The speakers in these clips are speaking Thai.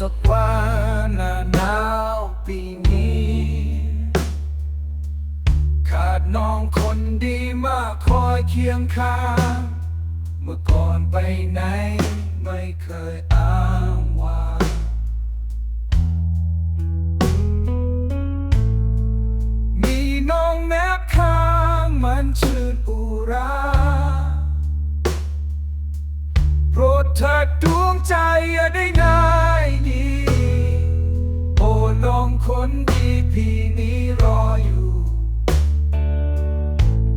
สักวันหน้าหนาวปีนี้ ขาดน้องคนดีมากคอยเคียงข้าง เมื่อก่อนไปไหนไม่เคยอ้างว้างมีน้องแนบข้างมันชื่นอุราโปรดเถิดดวงใจอย่าได้นา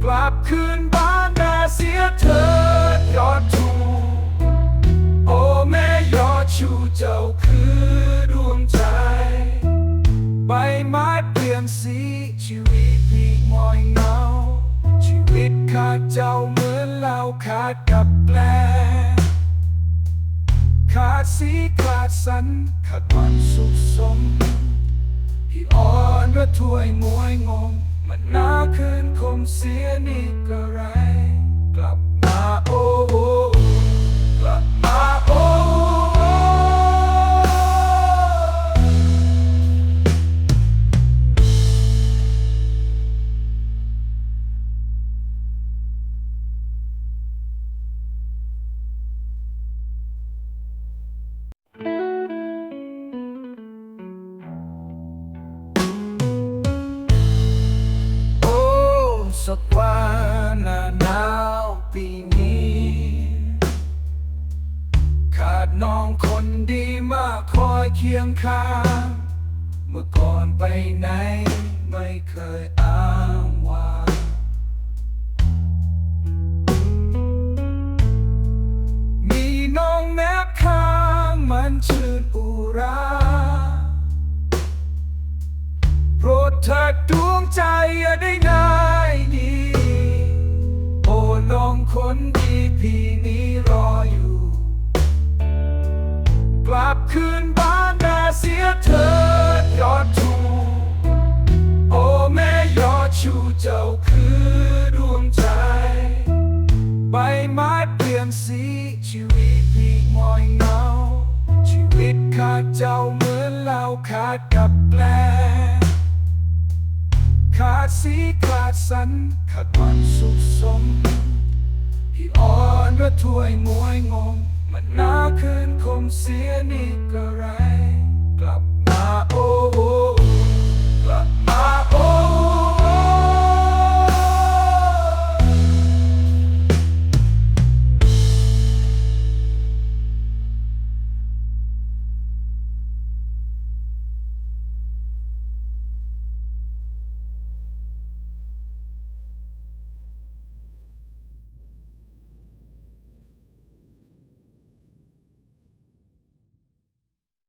กลับคืนบ้านนาเสียเถิดยอดชูโอ้แม่ยอดชูเจ้าคือดวงใจ ใบไม้เปลี่ยนสีชีวิตพี่งอยเหงา ชีวิตขาดเจ้าเหมือนเหล้าขาดกับแกลขาดสีขาดสันขาดวันสุขสมพี่อ่อนระถวยมวยงง มันหนาคืนคมเสียนี่ก็ไร สักวันหน้าหนาวปีนี้ ขาดน้องคนดีมากคอยเคียงข้าง เมื่อก่อนไปไหน ไม่เคยอ้างว้างมีน้องแนบข้างมันชื่นอุราโปรดเถิดดวงใจอย่าได้ เจ้าเหมือนเหล้าขาดกับแกลขาดสีขาดสันขาดวันสุขสมพี่อ่อนระถวยมวยงง มันหนาคืนคมเสียนี่